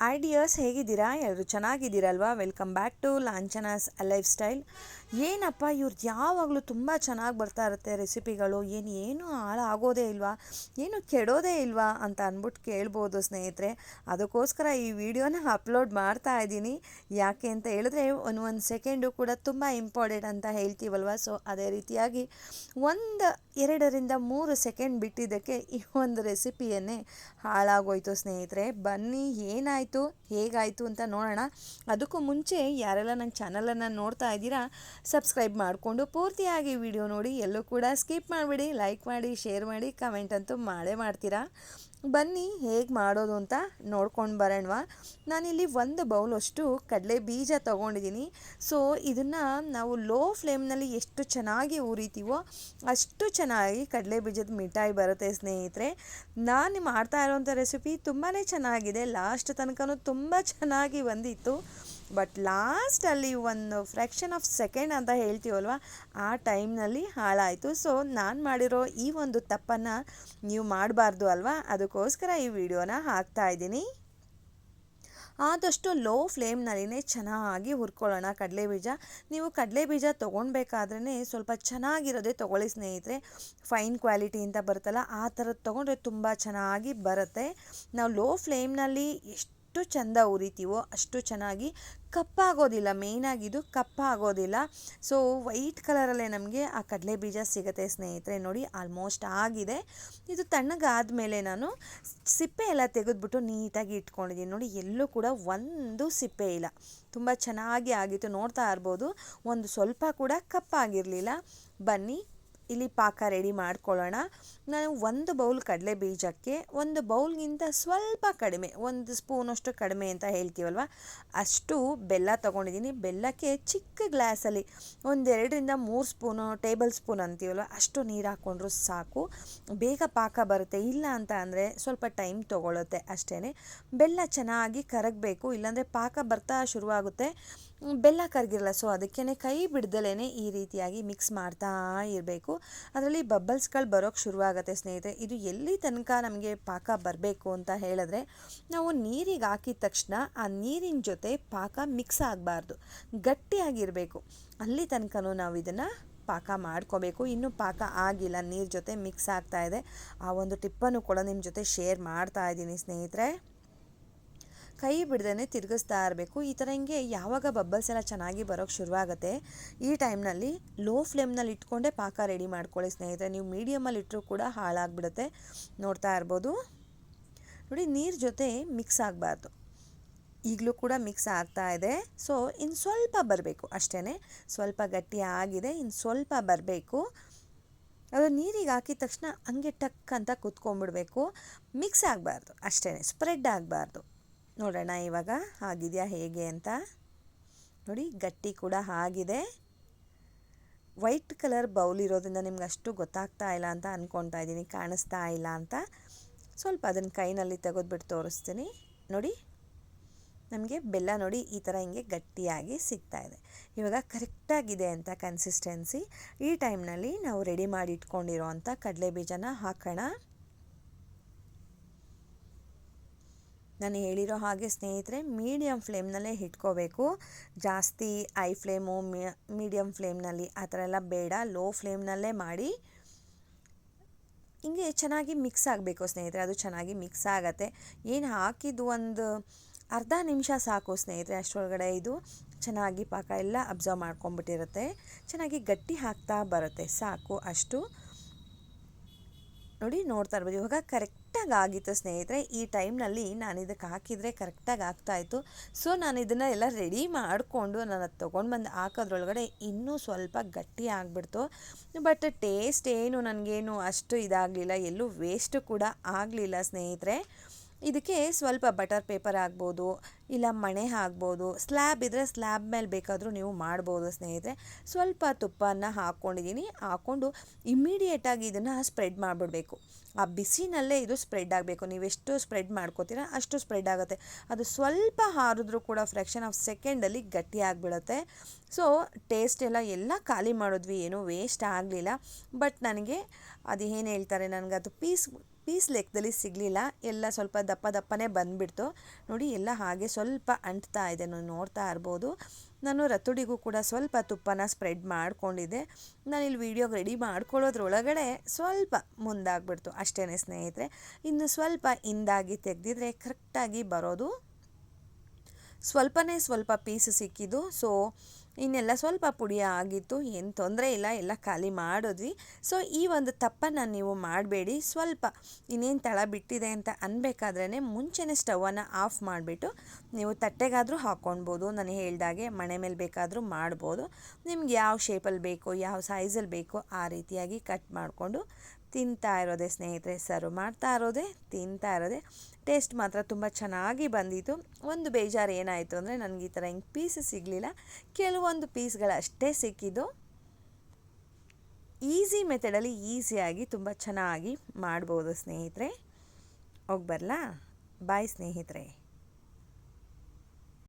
Ideas ಹೇಗಿದ್ದೀರಾ? ಎಲ್ಲರೂ ಚೆನ್ನಾಗಿದ್ದೀರಲ್ವಾ? Welcome back to Lanchana's lifestyle ಏನಪ್ಪ ಇವ್ರದ್ದು ಯಾವಾಗಲೂ ತುಂಬ ಚೆನ್ನಾಗಿ ಬರ್ತಾ ಇರುತ್ತೆ ರೆಸಿಪಿಗಳು, ಏನು ಏನು ಹಾಳಾಗೋದೇ ಇಲ್ವಾ, ಏನು ಕೆಡೋದೇ ಇಲ್ವಾ ಅಂತ ಅಂದ್ಬಿಟ್ಟು ಕೇಳ್ಬೋದು ಸ್ನೇಹಿತರೆ. ಅದಕ್ಕೋಸ್ಕರ ಈ ವಿಡಿಯೋನ ಅಪ್ಲೋಡ್ ಮಾಡ್ತಾ ಇದ್ದೀನಿ. ಯಾಕೆ ಅಂತ ಹೇಳಿದ್ರೆ ಒಂದು ಒಂದು ಸೆಕೆಂಡು ಕೂಡ ತುಂಬ ಇಂಪಾರ್ಟೆಂಟ್ ಅಂತ ಹೇಳ್ತೀವಲ್ವ? ಸೊ, ಅದೇ ರೀತಿಯಾಗಿ ಒಂದು ಎರಡರಿಂದ ಮೂರು ಸೆಕೆಂಡ್ ಬಿಟ್ಟಿದ್ದಕ್ಕೆ ಈ ಒಂದು ರೆಸಿಪಿಯನ್ನೇ ಹಾಳಾಗೋಯ್ತು ಸ್ನೇಹಿತರೆ. ಬನ್ನಿ, ಏನಾಯಿತು, ಹೇಗಾಯಿತು ಅಂತ ನೋಡೋಣ. ಅದಕ್ಕೂ ಮುಂಚೆ ಯಾರೆಲ್ಲ ನನ್ನ ಚಾನಲನ್ನು ನೋಡ್ತಾ ಇದ್ದೀರಾ ಸಬ್ಸ್ಕ್ರೈಬ್ ಮಾಡಿಕೊಂಡು ಪೂರ್ತಿಯಾಗಿ ವಿಡಿಯೋ ನೋಡಿ. ಎಲ್ಲೂ ಕೂಡ ಸ್ಕಿಪ್ ಮಾಡಿಬಿಡಿ, ಲೈಕ್ ಮಾಡಿ, ಶೇರ್ ಮಾಡಿ, ಕಮೆಂಟ್ ಅಂತೂ ಮಾಡೇ ಮಾಡ್ತೀರಾ? ಬನ್ನಿ, ಹೇಗೆ ಮಾಡೋದು ಅಂತ ನೋಡ್ಕೊಂಡು ಬರೋಣವಾ ನಾನಿಲ್ಲಿ ಒಂದು ಬೌಲಷ್ಟು ಕಡಲೆ ಬೀಜ ತೊಗೊಂಡಿದ್ದೀನಿ. ಸೊ, ಇದನ್ನು ನಾವು ಲೋ ಫ್ಲೇಮ್ನಲ್ಲಿ ಎಷ್ಟು ಚೆನ್ನಾಗಿ ಉರಿತೀವೋ ಅಷ್ಟು ಚೆನ್ನಾಗಿ ಕಡಲೆ ಬೀಜದ ಮಿಠಾಯಿ ಬರುತ್ತೆ ಸ್ನೇಹಿತರೆ. ನಾನು ಮಾಡ್ತಾ ಇರೋಂಥ ರೆಸಿಪಿ ತುಂಬಾ ಚೆನ್ನಾಗಿದೆ. ಲಾಸ್ಟ್ ತನಕನೂ ತುಂಬ ಚೆನ್ನಾಗಿ ಬಂದಿತ್ತು. ಬಟ್ ಲಾಸ್ಟಲ್ಲಿ ಒಂದು ಫ್ರ್ಯಾಕ್ಷನ್ ಆಫ್ ಸೆಕೆಂಡ್ ಅಂತ ಹೇಳ್ತೀವಲ್ವ, ಆ ಟೈಮ್ನಲ್ಲಿ ಹಾಳಾಯಿತು. ಸೊ ನಾನು ಮಾಡಿರೋ ಈ ಒಂದು ತಪ್ಪನ್ನು ನೀವು ಮಾಡಬಾರ್ದು ಅಲ್ವಾ? ಅದಕ್ಕೋಸ್ಕರ ಈ ವಿಡಿಯೋನ ಹಾಕ್ತಾ ಇದ್ದೀನಿ. ಆದಷ್ಟು ಲೋ ಫ್ಲೇಮ್ನಲ್ಲಿನೇ ಚೆನ್ನಾಗಿ ಹುರ್ಕೊಳ್ಳೋಣ ಕಡಲೆ ಬೀಜ. ನೀವು ಕಡಲೆ ಬೀಜ ತೊಗೊಳ್ಬೇಕಾದ್ರೇ ಸ್ವಲ್ಪ ಚೆನ್ನಾಗಿರೋದೇ ತೊಗೊಳ್ಳಿ ಸ್ನೇಹಿತರೆ. ಫೈನ್ ಕ್ವಾಲಿಟಿ ಅಂತ ಬರುತ್ತಲ್ಲ, ಆ ಥರದ್ದು ತೊಗೊಂಡ್ರೆ ತುಂಬ ಚೆನ್ನಾಗಿ ಬರುತ್ತೆ. ನಾವು ಲೋ ಫ್ಲೇಮ್ನಲ್ಲಿ ಎಷ್ಟು ಎಷ್ಟು ಚೆಂದ ಉರಿತೀವೋ ಅಷ್ಟು ಚೆನ್ನಾಗಿ ಕಪ್ಪಾಗೋದಿಲ್ಲ. ಮೇಯ್ನಾಗಿದ್ದು ಕಪ್ಪಾಗೋದಿಲ್ಲ. ಸೊ ವೈಟ್ ಕಲರಲ್ಲೇ ನಮಗೆ ಆ ಕಡಲೆ ಬೀಜ ಸಿಗುತ್ತೆ ಸ್ನೇಹಿತರೆ. ನೋಡಿ ಆಲ್ಮೋಸ್ಟ್ ಆಗಿದೆ. ಇದು ತಣ್ಣಗಾದ ಮೇಲೆ ನಾನು ಸಿಪ್ಪೆ ಎಲ್ಲ ತೆಗೆದ್ಬಿಟ್ಟು ನೀಟಾಗಿ ಇಟ್ಕೊಂಡಿದ್ದೀನಿ. ನೋಡಿ, ಎಲ್ಲೂ ಕೂಡ ಒಂದು ಸಿಪ್ಪೆ ಇಲ್ಲ. ತುಂಬ ಚೆನ್ನಾಗಿ ಆಗಿತ್ತು. ನೋಡ್ತಾ ಇರ್ಬೋದು. ಒಂದು ಸ್ವಲ್ಪ ಕೂಡ ಕಪ್ಪಾಗಿರಲಿಲ್ಲ. ಬನ್ನಿ ಇಲ್ಲಿ ಪಾಕ ರೆಡಿ ಮಾಡ್ಕೊಳ್ಳೋಣ. ನಾನು ಒಂದು ಬೌಲ್ ಕಡಲೆ ಬೀಜಕ್ಕೆ ಒಂದು ಬೌಲ್ಗಿಂತ ಸ್ವಲ್ಪ ಕಡಿಮೆ, ಒಂದು ಸ್ಪೂನಷ್ಟು ಕಡಿಮೆ ಅಂತ ಹೇಳ್ತೀವಲ್ವ? ಅಷ್ಟು ಬೆಲ್ಲ ತೊಗೊಂಡಿದ್ದೀನಿ. ಬೆಲ್ಲಕ್ಕೆ ಚಿಕ್ಕ ಗ್ಲಾಸಲ್ಲಿ ಒಂದೆರಡರಿಂದ ಮೂರು ಸ್ಪೂನು ಟೇಬಲ್ ಸ್ಪೂನ್ ಅಂತೀವಲ್ವ? ಅಷ್ಟು ನೀರು ಹಾಕ್ಕೊಂಡ್ರು ಸಾಕು. ಬೇಗ ಪಾಕ ಬರುತ್ತೆ. ಇಲ್ಲ ಅಂತ ಅಂದರೆ ಸ್ವಲ್ಪ ಟೈಮ್ ತೊಗೊಳುತ್ತೆ ಅಷ್ಟೇ ಬೆಲ್ಲ ಚೆನ್ನಾಗಿ ಕರಗಬೇಕು. ಇಲ್ಲಾಂದರೆ ಪಾಕ ಬರ್ತಾ ಶುರುವಾಗುತ್ತೆ. ಬೆಲ್ಲ ಕರಗಿರಲ್ಲ ಸೊ ಅದಕ್ಕೇ ಕೈ ಬಿಡ್ದಲೇ ಈ ರೀತಿಯಾಗಿ ಮಿಕ್ಸ್ ಮಾಡ್ತಾ ಇರಬೇಕು. ಅದರಲ್ಲಿ ಬಬ್ಬಲ್ಸ್ಗಳು ಬರೋಕ್ಕೆ ಶುರುವಾಗುತ್ತೆ ಸ್ನೇಹಿತರೆ. ಇದು ಎಲ್ಲಿ ತನಕ ನಮಗೆ ಪಾಕ ಬರಬೇಕು ಅಂತ ಹೇಳಿದ್ರೆ, ನಾವು ನೀರಿಗೆ ಹಾಕಿದ ತಕ್ಷಣ ಆ ನೀರಿನ ಜೊತೆ ಪಾಕ ಮಿಕ್ಸ್ ಆಗಬಾರ್ದು. ಗಟ್ಟಿಯಾಗಿರಬೇಕು. ಅಲ್ಲಿ ತನಕನೂ ನಾವು ಇದನ್ನು ಪಾಕ ಮಾಡ್ಕೋಬೇಕು. ಇನ್ನೂ ಪಾಕ ಆಗಿಲ್ಲ, ನೀರು ಜೊತೆ ಮಿಕ್ಸ್ ಆಗ್ತಾ ಇದೆ. ಆ ಒಂದು ಟಿಪ್ಪನ್ನು ಕೂಡ ನಿಮ್ಮ ಜೊತೆ ಶೇರ್ ಮಾಡ್ತಾ ಇದ್ದೀನಿ ಸ್ನೇಹಿತರೆ. ಕೈ ಬಿಡ್ದೇ ತಿರುಗಿಸ್ತಾ ಇರಬೇಕು. ಈ ಥರ ಹಿಂಗೆ ಯಾವಾಗ ಬಬ್ಬಲ್ಸ್ ಎಲ್ಲ ಚೆನ್ನಾಗಿ ಬರೋಕ್ಕೆ ಶುರುವಾಗುತ್ತೆ, ಈ ಟೈಮ್ನಲ್ಲಿ ಲೋ ಫ್ಲೇಮ್ನಲ್ಲಿ ಇಟ್ಕೊಂಡೆ ಪಾಕ ರೆಡಿ ಮಾಡ್ಕೊಳ್ಳಿ ಸ್ನೇಹಿತರೆ. ನೀವು ಮೀಡಿಯಮಲ್ಲಿ ಇಟ್ಟರೂ ಕೂಡ ಹಾಳಾಗ್ಬಿಡುತ್ತೆ. ನೋಡ್ತಾ ಇರ್ಬೋದು. ನೋಡಿ, ನೀರು ಜೊತೆ ಮಿಕ್ಸ್ ಆಗಬಾರ್ದು. ಈಗಲೂ ಕೂಡ ಮಿಕ್ಸ್ ಆಗ್ತಾ ಇದೆ. ಸೊ ಇನ್ನು ಸ್ವಲ್ಪ ಬರಬೇಕು ಅಷ್ಟೇ ಸ್ವಲ್ಪ ಗಟ್ಟಿ ಆಗಿದೆ ಇನ್ನು ಸ್ವಲ್ಪ ಬರಬೇಕು. ಅದು ನೀರಿಗೆ ಹಾಕಿದ ತಕ್ಷಣ ಹಂಗೆ ಟಕ್ ಅಂತ ಕುತ್ಕೊಂಡ್ಬಿಡ್ಬೇಕು. ಮಿಕ್ಸ್ ಆಗಬಾರ್ದು ಅಷ್ಟೇ ಸ್ಪ್ರೆಡ್ ಆಗಬಾರ್ದು. ನೋಡೋಣ ಇವಾಗ ಆಗಿದೆಯಾ ಹೇಗೆ ಅಂತ. ನೋಡಿ, ಗಟ್ಟಿ ಕೂಡ ಆಗಿದೆ. ವೈಟ್ ಕಲರ್ ಬೌಲ್ ಇರೋದ್ರಿಂದ ನಿಮ್ಗೆ ಅಷ್ಟು ಗೊತ್ತಾಗ್ತಾ ಇಲ್ಲ ಅಂತ ಅಂದ್ಕೊತಾ ಇದ್ದೀನಿ, ಕಾಣಿಸ್ತಾ ಇಲ್ಲ ಅಂತ. ಸ್ವಲ್ಪ ಅದನ್ನು ಕೈನಲ್ಲಿ ತೆಗೆದುಬಿಟ್ಟು ತೋರಿಸ್ತೀನಿ. ನೋಡಿ, ನಮಗೆ ಬೆಲ್ಲ ನೋಡಿ ಈ ಥರ ಹಿಂಗೆ ಗಟ್ಟಿಯಾಗಿ ಸಿಗ್ತಾ ಇದೆ. ಇವಾಗ ಕರೆಕ್ಟಾಗಿದೆ ಅಂತ ಕನ್ಸಿಸ್ಟೆನ್ಸಿ ಈ ಟೈಮ್ನಲ್ಲಿ ನಾವು ರೆಡಿ ಮಾಡಿ ಇಟ್ಕೊಂಡಿರೋ ಅಂಥ ಕಡಲೆ ಬೀಜನ ಹಾಕೋಣ. ನಾನು ಹೇಳಿರೋ ಹಾಗೆ ಸ್ನೇಹಿತರೆ ಮೀಡಿಯಮ್ ಫ್ಲೇಮ್ನಲ್ಲೇ ಇಟ್ಕೋಬೇಕು. ಜಾಸ್ತಿ ಐ ಫ್ಲೇಮು ಮೀಡಿಯಮ್ ಫ್ಲೇಮ್ನಲ್ಲಿ ಆ ಥರ ಎಲ್ಲ ಬೇಡ. ಲೋ ಫ್ಲೇಮ್ನಲ್ಲೇ ಮಾಡಿ. ಹಿಂಗೆ ಚೆನ್ನಾಗಿ ಮಿಕ್ಸ್ ಆಗಬೇಕು ಸ್ನೇಹಿತರೆ, ಅದು ಚೆನ್ನಾಗಿ ಮಿಕ್ಸ್ ಆಗುತ್ತೆ. ಏನು ಹಾಕಿದ್ದು ಒಂದು ಅರ್ಧ ನಿಮಿಷ ಸಾಕು ಸ್ನೇಹಿತರೆ, ಅಷ್ಟರೊಳಗಡೆ ಇದು ಚೆನ್ನಾಗಿ ಪಾಕ ಎಲ್ಲ ಅಬ್ಸರ್ವ್ ಮಾಡ್ಕೊಂಬಿಟ್ಟಿರುತ್ತೆ ಚೆನ್ನಾಗಿ ಗಟ್ಟಿ ಹಾಕ್ತಾ ಬರುತ್ತೆ, ಸಾಕು ಅಷ್ಟು. ನೋಡಿ, ನೋಡ್ತಾ ಇರ್ಬೋದು. ಇವಾಗ ಕರೆಕ್ಟಾಗಿ ಆಗಿತ್ತು ಸ್ನೇಹಿತರೆ, ಈ ಟೈಮ್ನಲ್ಲಿ ನಾನು ಇದಕ್ಕೆ ಹಾಕಿದರೆ ಕರೆಕ್ಟಾಗಿ ಆಗ್ತಾಯಿತ್ತು ಸೊ, ನಾನು ಇದನ್ನು ಎಲ್ಲ ರೆಡಿ ಮಾಡಿಕೊಂಡು ನಾನು ಅದು ತೊಗೊಂಡು ಬಂದು ಹಾಕೋದ್ರೊಳಗಡೆ ಇನ್ನೂ ಸ್ವಲ್ಪ ಗಟ್ಟಿ ಆಗಿಬಿಡ್ತು. ಬಟ್ ಟೇಸ್ಟ್ ಏನು, ನನಗೇನು ಅಷ್ಟು ಇದಾಗಲಿಲ್ಲ, ಎಲ್ಲೂ ವೇಸ್ಟು ಕೂಡ ಆಗಲಿಲ್ಲ ಸ್ನೇಹಿತರೆ. ಇದಕ್ಕೆ ಸ್ವಲ್ಪ ಬಟರ್ ಪೇಪರ್ ಆಗ್ಬೋದು ಇಲ್ಲ ಮಣೆ ಹಾಕ್ಬೋದು ಸ್ಲ್ಯಾಬ್ ಇದ್ದರೆ ಸ್ಲ್ಯಾಬ್ ಮೇಲೆ ಬೇಕಾದರೂ ನೀವು ಮಾಡ್ಬೋದು ಸ್ನೇಹಿತರೆ. ಸ್ವಲ್ಪ ತುಪ್ಪನ ಹಾಕ್ಕೊಂಡಿದ್ದೀನಿ. ಹಾಕ್ಕೊಂಡು ಇಮ್ಮಿಡಿಯೇಟಾಗಿ ಇದನ್ನು ಸ್ಪ್ರೆಡ್ ಮಾಡಿಬಿಡಬೇಕು. ಆ ಬಿಸಿನಲ್ಲೇ ಇದು ಸ್ಪ್ರೆಡ್ ಆಗಬೇಕು. ನೀವೆಷ್ಟು ಸ್ಪ್ರೆಡ್ ಮಾಡ್ಕೋತೀರ ಅಷ್ಟು ಸ್ಪ್ರೆಡ್ ಆಗುತ್ತೆ. ಅದು ಸ್ವಲ್ಪ ಹಾರಿದ್ರೂ ಕೂಡ ಫ್ರ್ಯಾಕ್ಷನ್ ಆಫ್ ಸೆಕೆಂಡಲ್ಲಿ ಗಟ್ಟಿ ಆಗಿಬಿಡುತ್ತೆ. ಸೊ ಟೇಸ್ಟ್ ಎಲ್ಲ ಎಲ್ಲ ಖಾಲಿ ಮಾಡಿದ್ವಿ. ಏನೂ ವೇಸ್ಟ್ ಆಗಲಿಲ್ಲ. ಬಟ್ ನನಗೆ ಅದು ಏನು ಹೇಳ್ತಾರೆ? ನನಗೆ ಅದು ಪೀಸ್ ಪೀಸ್ ಲೆಕ್ಕದಲ್ಲಿ ಸಿಗಲಿಲ್ಲ. ಎಲ್ಲ ಸ್ವಲ್ಪ ದಪ್ಪ ದಪ್ಪನೇ ಬಂದುಬಿಡ್ತು. ನೋಡಿ, ಎಲ್ಲ ಹಾಗೆ ಸ್ವಲ್ಪ ಅಂಟ್ತಾ ಇದೆ ನೀವು ನೋಡ್ತಾ ಇರ್ಬೋದು. ನಾನು ರತುಡಿಗೂ ಕೂಡ ಸ್ವಲ್ಪ ತುಪ್ಪನ ಸ್ಪ್ರೆಡ್ ಮಾಡಿಕೊಂಡಿದ್ದೆ. ನಾನಿಲ್ಲಿ ವೀಡಿಯೋಗೆ ರೆಡಿ ಮಾಡ್ಕೊಳ್ಳೋದ್ರೊಳಗಡೆ ಸ್ವಲ್ಪ ಮುಂದಾಗ್ಬಿಡ್ತು ಅಷ್ಟೇ ಸ್ನೇಹಿತರೆ. ಇನ್ನು ಸ್ವಲ್ಪ ಹಿಂದಾಗಿ ತೆಗೆದಿದ್ರೆ ಕರೆಕ್ಟಾಗಿ ಬರೋದು. ಸ್ವಲ್ಪನೇ ಸ್ವಲ್ಪ ಪೀಸ್ ಸಿಕ್ಕಿದ್ದು, ಸೊ ಇನ್ನೆಲ್ಲ ಸ್ವಲ್ಪ ಪುಡಿ ಆಗಿತ್ತು, ಏನು ತೊಂದರೆ ಇಲ್ಲ, ಎಲ್ಲ ಖಾಲಿ ಮಾಡಿದ್ವಿ. ಸೊ ಈ ಒಂದು ತಪ್ಪನ್ನು ನೀವು ಮಾಡಬೇಡಿ. ಸ್ವಲ್ಪ ಇನ್ನೇನು ತಳ ಬಿಟ್ಟಿದೆ ಅಂತ ಅನ್ಬೇಕಾದ್ರೇ ಮುಂಚೆನೆ ಸ್ಟವನ್ನು ಆಫ್ ಮಾಡಿಬಿಟ್ಟು ನೀವು ತಟ್ಟೆಗಾದರೂ ಹಾಕ್ಕೊಳ್ಬೋದು ನಾನು ಹೇಳ್ದಾಗೆ ಮಣೆ ಮೇಲೆ ಬೇಕಾದರೂ ಮಾಡ್ಬೋದು. ನಿಮ್ಗೆ ಯಾವ ಶೇಪಲ್ಲಿ ಬೇಕೋ, ಯಾವ ಸೈಜಲ್ಲಿ ಬೇಕೋ ಆ ರೀತಿಯಾಗಿ ಕಟ್ ಮಾಡಿಕೊಂಡು ತಿಂತಾ ಇರೋದೆ, ಸ್ನೇಹಿತರೆ, ಸರ್ವ್ ಮಾಡ್ತಾ ಇರೋದೆ, ತಿಂತಾ ಇರೋದೆ. ಟೇಸ್ಟ್ ಮಾತ್ರ ತುಂಬ ಚೆನ್ನಾಗಿ ಬಂದಿತ್ತು. ಒಂದು ಬೇಜಾರು ಏನಾಯಿತು ಅಂದರೆ ನನಗೆ ಈ ಥರ ಹಿಂಗೆ ಪೀಸ್ ಸಿಗಲಿಲ್ಲ. ಕೆಲವೊಂದು ಪೀಸ್ಗಳಷ್ಟೇ ಸಿಕ್ಕಿದ್ದು. ಈಸಿ ಮೆಥಡಲ್ಲಿ ಈಸಿಯಾಗಿ ತುಂಬ ಚೆನ್ನಾಗಿ ಮಾಡ್ಬೋದು, ಸ್ನೇಹಿತರೆ. ಹೋಗಿ ಬರಲಾ? ಬಾಯ್, ಸ್ನೇಹಿತರೆ.